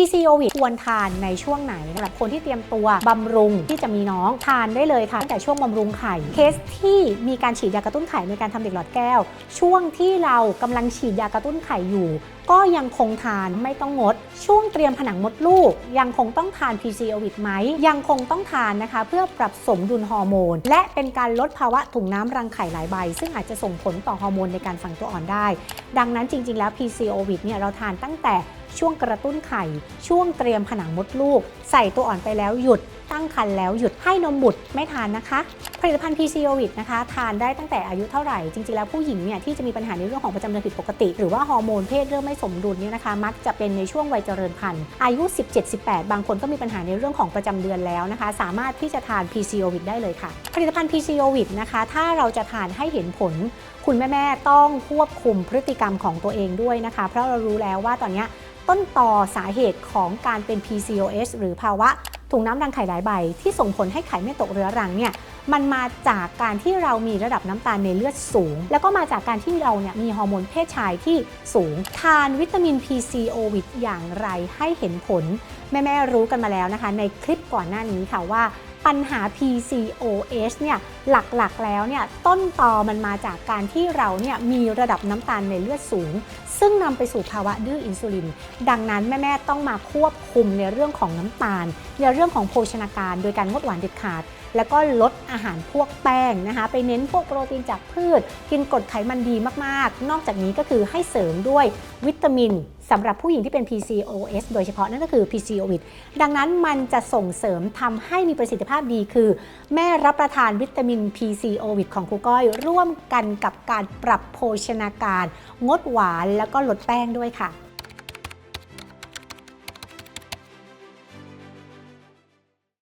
PCO วิควรทานในช่วงไหนสำหรับคนที่เตรียมตัวบำรุงที่จะมีน้องทานได้เลยค่ะตั้งแต่ช่วงบำรุงไข่เคสที่มีการฉีดยากระตุ้นไข่ในการทำเด็กหลอดแก้ว ช่วงที่เรากำลังฉีดยากระตุ้นไข่อยู่ ก็ยังคงทานไม่ต้องงด ช่วงเตรียมผนังมดลูก ยังคงต้องทาน PCO วิไหมยังคงต้องทานนะคะ เพื่อปรับสมดุลฮอร์โมน และเป็นการลดภาวะถุงน้ำรังไข่หลายใบ ซึ่งอาจจะส่งผลต่อฮอร์โมนในการฝังตัวอ่อนได้ ดังนั้นจริง ๆ แล้ว PCO วิเนี่ยเราทานตั้งแต่ ช่วงกระตุ้นไข่ ช่วงเตรียมผนังมดลูก ใส่ตัวอ่อนไปแล้วหยุด ตั้งครรภ์แล้วหยุดให้นมบุตรไม่ทานนะคะ ผลิตภัณฑ์ PCO วินะคะ ทานได้ตั้งแต่อายุเท่าไหร่ จริงๆแล้วผู้หญิงเนี่ยที่จะมีปัญหาในเรื่องของประจำเดือนผิดปกติ หรือว่าฮอร์โมนเพศเริ่มไม่สมดุลเนี่ยนะคะ มักจะเป็นในช่วงวัยเจริญพันธุ์อายุ 17-18 บางคนก็มีปัญหาในเรื่องของประจำเดือนแล้วนะคะ สามารถที่จะทาน PCO วิได้เลยค่ะ ผลิตภัณฑ์ PCO วินะคะ ถ้าเราจะทานให้เห็นผลคุณแม่ ๆ ต้องควบคุมพฤติกรรมของตัวเองด้วยนะคะ เพราะเรารู้แล้วว่าตอนนี้ ต้นต่อสาเหตุของการเป็น PCOS หรือภาวะถุงน้ำรังไข่หลายใบ ที่ส่งผลให้ไข่ไม่ตกเรื้อรังเนี่ยมันมาจากการที่เรามีระดับน้ำตาลในเลือดสูง แล้วก็มาจากการที่เราเนี่ยมีฮอร์โมนเพศชายที่สูง ทานวิตามิน PCO วิตอย่างไรให้เห็นผล แม่ ๆ รู้กันมาแล้วนะคะ ในคลิปก่อนหน้านี้ค่ะว่า ปัญหา PCOS เนี่ยหลักๆแล้วเนี่ยต้นตอมันมาจากการที่เราเนี่ยมีระดับน้ำตาลในเลือดสูง ซึ่งนำไปสู่ภาวะดื้ออินซูลิน ดังนั้นแม่ๆต้องมาควบคุมในเรื่องของน้ำตาล ในเรื่องของโภชนาการโดยการงดหวานเด็ดขาดแล้วก็ลดอาหารพวกแป้งนะคะ ไปเน้นพวกโปรตีนจากพืช กินกรดไขมันดีมากๆ นอกจากนี้ก็คือให้เสริมด้วยวิตามินสำหรับผู้หญิงที่เป็น PCOS โดยเฉพาะนั่นก็คือ PCOS ดังนั้นมันจะส่งเสริมทำให้มีประสิทธิภาพดีคือ แม่รับประทานวิตามิน PCOS ของครูก้อย ร่วมกันกับการปรับโภชนาการ งดหวานแล้วก็ลดแป้งด้วยค่ะ